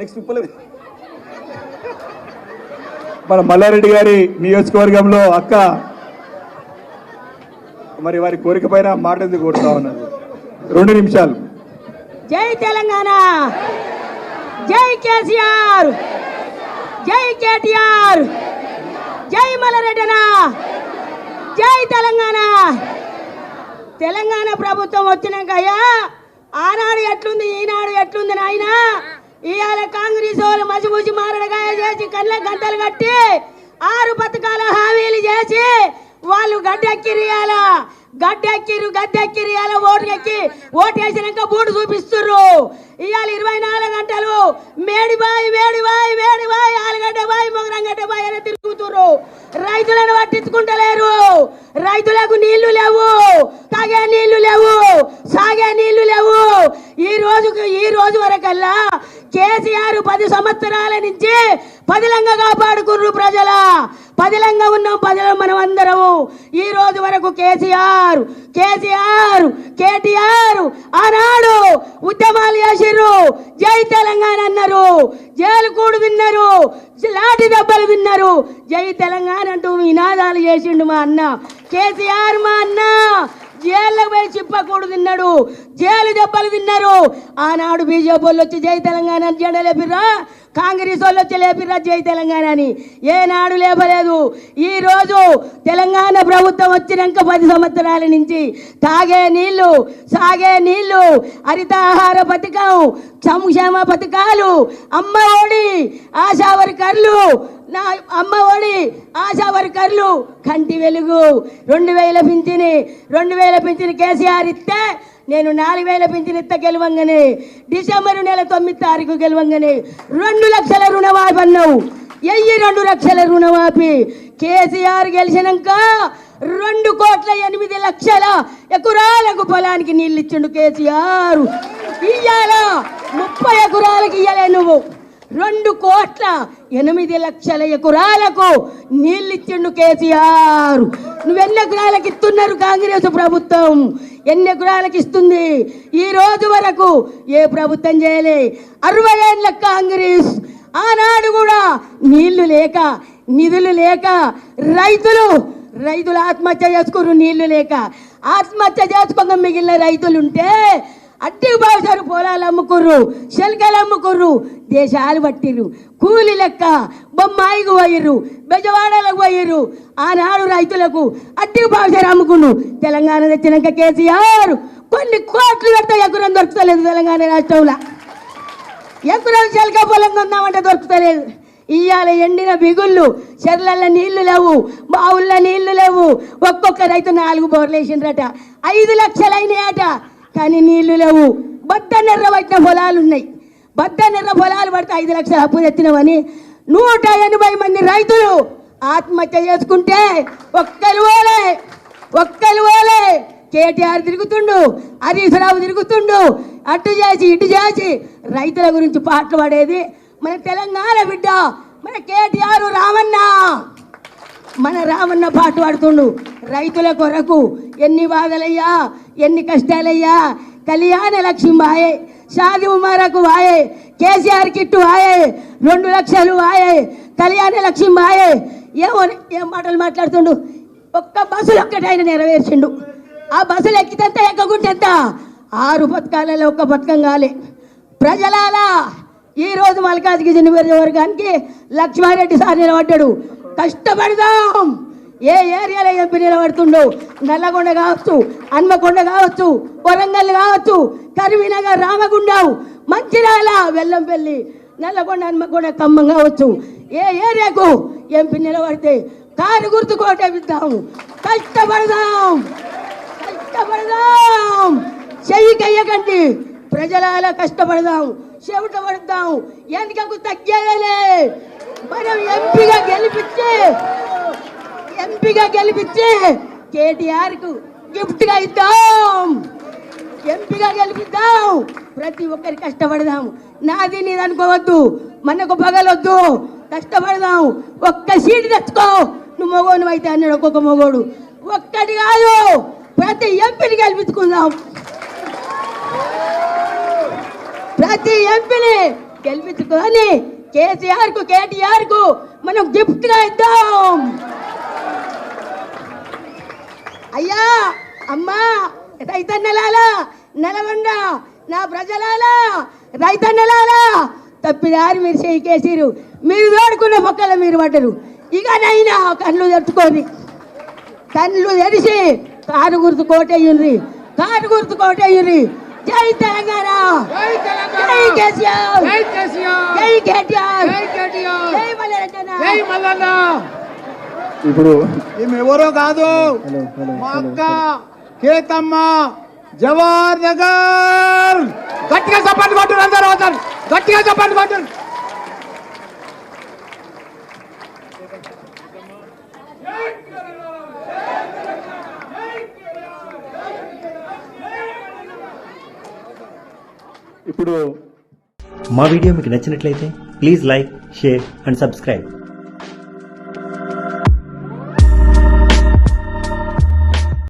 Next మన మల్లారెడ్డి గారి నియోజకవర్గంలో అక్క. మరి వారి కోరిక పైన మాట ఎందుకు కోరుతా ఉన్నారు? రెండు నిమిషాలు. జై తెలంగాణ. జై కేసీఆర్. జై కేటీఆర్. జై మల్లారెడ్డినా జై తెలంగాణ. తెలంగాణ ప్రభుత్వం వచ్చినాకయ్యా ఆనాడు ఎట్లుంది ఈనాడు ఎట్లుంది నాయనా? ఇవాళ కాంగ్రెస్ వాళ్ళు మసిమూసి మారడగాయ చేసి కళ్ళ గంటలు కట్టి ఆరు పథకాల హామీలు చేసి వాళ్ళు గడ్డెక్కిరియాల గడ్డెక్కిరు గడ్డెక్కిరియాల ఓటుకెక్కి ఓటు వేసినాక బూటు చూపిస్తుర్రు. ఇవాళ ఇరవై నాలుగు గంటలు మేడిబాయి వేడిబాయి వేడిబాయి ఆలుగడ్డ బాయి మొగరంగడ్డ బాయి అని తిరుగుతుర్రు. రైతులను పట్టించుకుంటలేరు. రైతులకు నీళ్ళు లేవు తాగే నీళ్ళు లేవు సాగే నీళ్ళు లేవు. ఈ రోజుకు ఈ రోజు వరకల్లా కేసీఆర్ పది సంవత్సరాల నుంచి పదిలంగా కాపాడుకుర్రు ప్రజల. పదిలంగా ఉన్నాం పదిలం మనం అందరము ఈ రోజు వరకు కేసీఆర్ కేసీఆర్ కేటీఆర్ ఆనాడు ఉద్యమాలు చేసిర్రు. జై తెలంగాణ అన్నారు. జైలు కూడు విన్నారు. లాటి దెబ్బలు విన్నారు. జై తెలంగాణ అంటూ నినాదాలు చేసిండు మా అన్న. కేసీఆర్ మా అన్న జైల్లో పోయి చిప్పకూడు తిన్నాడు. జైలు దెబ్బలు తిన్నారు. ఆనాడు బీజేపీ వాళ్ళు వచ్చి జై తెలంగాణ అని కాంగ్రెస్ వాళ్ళు వచ్చి లేపిర్రా జై తెలంగాణ అని ఏనాడు లేపలేదు. ఈరోజు తెలంగాణ ప్రభుత్వం వచ్చినాక పది సంవత్సరాల నుంచి తాగే నీళ్ళు సాగే నీళ్ళు హరితాహార పథకం సంక్షేమ పథకాలు అమ్మ ఒడి ఆశా వర్కర్లు నా అమ్మ ఒడి ఆశా వర్కర్లు కంటి వెలుగు. రెండు వేల పింఛని రెండు వేల పింఛని కేసీఆర్ ఇస్తే నేను నాలుగు వేల పింఛన్ ఇత్త గెలవంగానే డిసెంబర్ నెల తొమ్మిది తారీఖు గెలవంగానే రెండు లక్షల రుణమాఫీ అన్నావు. ఎయ్యి రెండు లక్షల రుణమాఫీ. కేసీఆర్ గెలిచినాక రెండు కోట్ల ఎనిమిది లక్షల ఎకరాలకు పొలానికి నీళ్ళు ఇచ్చిండు కేసీఆర్. ఇయ్యాల ముప్పై ఎకరాలకు ఇయ్యలే నువ్వు. రెండు కోట్ల ఎనిమిది లక్షల ఎకరాలకు నీళ్ళు ఇచ్చిండు కేసీఆర్. నువ్వు ఎకరాలకు ఇస్తున్నారు కాంగ్రెస్ ప్రభుత్వం? ఎన్ని ఎకరాలకు ఇస్తుంది? ఈ రోజు వరకు ఏ ప్రభుత్వం చేయలే. అరవై ఏళ్ళ కాంగ్రెస్. ఆనాడు కూడా నీళ్ళు లేక నిధులు లేక రైతులు రైతులు ఆత్మహత్య చేసుకోరు నీళ్ళు లేక. ఆత్మహత్య చేసుకోక మిగిలిన రైతులు ఉంటే అట్టి బావుసారు పొలాలు అమ్ముకుర్రు శల్కలు అమ్ముకుర్రు దేశాలు పట్టిర్రు. కూలి లెక్క బొమ్మాయికి పోయిర్రు బెజవాడలకు పోయిర్రు. ఆనాడు రైతులకు అట్టి బావుసారు అమ్ముకున్ను తెలంగాణ తెచ్చినాక కేసీఆర్ కొన్ని కోట్లు పెడితే ఎకరం దొరుకుతలేదు తెలంగాణ రాష్ట్రంలో. ఎకరం చెలక పొలం కొందామంటే దొరుకుతలేదు. ఇవాళ ఎండిన బిగుళ్ళు చెర్లల్లో నీళ్ళు లేవు బావుల్లో నీళ్ళు లేవు. ఒక్కొక్క రైతు నాలుగు బోర్లు వేసిండ్రట. ఐదు లక్షలైనాయట. కానీ నీళ్ళు లేవు. బద్ద నెర్ర పట్టిన పొలాలు ఉన్నాయి. బద్ద నెర్ర పొలాలు పడితే ఐదు లక్షలు అప్పు తెచ్చినామని నూట ఎనభై మంది రైతులు ఆత్మహత్య చేసుకుంటే ఒక్కరు ఓలే ఒక్కరు ఓలే కేటీఆర్ తిరుగుతుండు హరీష్రావు తిరుగుతుండు. అటు చేసి ఇటు చేసి రైతుల గురించి పాటలు పడేది మన తెలంగాణ బిడ్డ మన కేటీఆర్ రామన్న. మన రామన్న పాట పాడుతుండు. రైతుల కొరకు. ఎన్ని బాధలయ్యా ఎన్ని కష్టాలయ్యా. కళ్యాణ లక్ష్మి వాయే షాది ఉమారకు వాయే కేసీఆర్ కిట్టు వాయే రెండు లక్షలు వాయే కళ్యాణ లక్ష్మి వాయే. ఏమో ఏం మాటలు మాట్లాడుతుండు? ఒక్క బస్సులు ఒక్కటి ఆయన నెరవేర్చిండు. ఆ బస్సులు ఎక్కితే ఎక్కకుంటే ఎంత? ఆరు పథకాలలో ఒక్క పథకం కాలే. ప్రజలాలా ఈరోజు రోజు మల్కాజ్గిరి నియోజకవర్గానికి లక్ష్మారెడ్డి సార్ నిలబడ్డాడు. కష్టపడదాం. ఏ ఏరియాలో ఎంపీ నిలబడుతుండో నల్లగొండ కావచ్చు హన్మకొండ కావచ్చు వరంగల్ కావచ్చు కరీంనగర్ రామగుండం మంచిర్యాల వెల్లంపల్లి నల్లగొండ హన్మకొండ ఖమ్మం కావచ్చు. ఏ ఏరియాకు ఎంపీ నిలబడితే కారు గుర్తు కష్టపడదాం. కష్టపడదాం. చెయ్యి కయ్యకండి. ప్రజలాల కష్టపడదాం. చెవిట పడదాం ఎందుకు తగ్గేదలే. మనం ఎంపీగా గెలిపించి ఎంపీగా గెలిపించి కేటీఆర్కు గిఫ్ట్గా ఇద్దాం. ఎంపీగా గెలిపిద్దాం. ప్రతి ఒక్కరి కష్టపడదాం. నాది నీది అనుకోవద్దు. మనకు పగలొద్దు. కష్టపడదాం. ఒక్క సీటు తెచ్చుకో. నువ్వు మగోను అయితే అన్నాడు ఒక్కొక్క మగోడు ఒక్కటి కాదు. ప్రతి ఎంపీని గెలిపించుకుందాం. ప్రతి ఎంపీని గెలిపించుకొని కేసీఆర్కు కేటీఆర్కు మనం గిఫ్ట్గా ఇద్దాం. అయ్యా అమ్మా రైతన్నలాలా నలగొండ నా ప్రజలాలా రైతన్నలాలా తప్పిదారి మీరు చేయికేసిరు మీరు తోడుకున్న పక్కల మీరు పడ్డరు. ఇక నైనా కళ్ళు తట్టుకొని కళ్ళు తెరిచి కారు గుర్తు కోటయ్యుండ్రి కారు గుర్తు కోటయ్యుండ్రి జై తెలంగాణ. జై కేసీఆర్. జై కేటీఆర్. జై మల్లెరెడ్డి ఇప్పుడు ఎవరో కాదు. మా అక్క కేతమ్మ జవహర్ నగర్. గట్టిగా చప్పట్లు కొట్టు అందరూ అవుతారు గట్టిగా చప్పట్లు కొట్టు ఇప్పుడు మా వీడియో మీకు నచ్చినట్లయితే please like share and subscribe.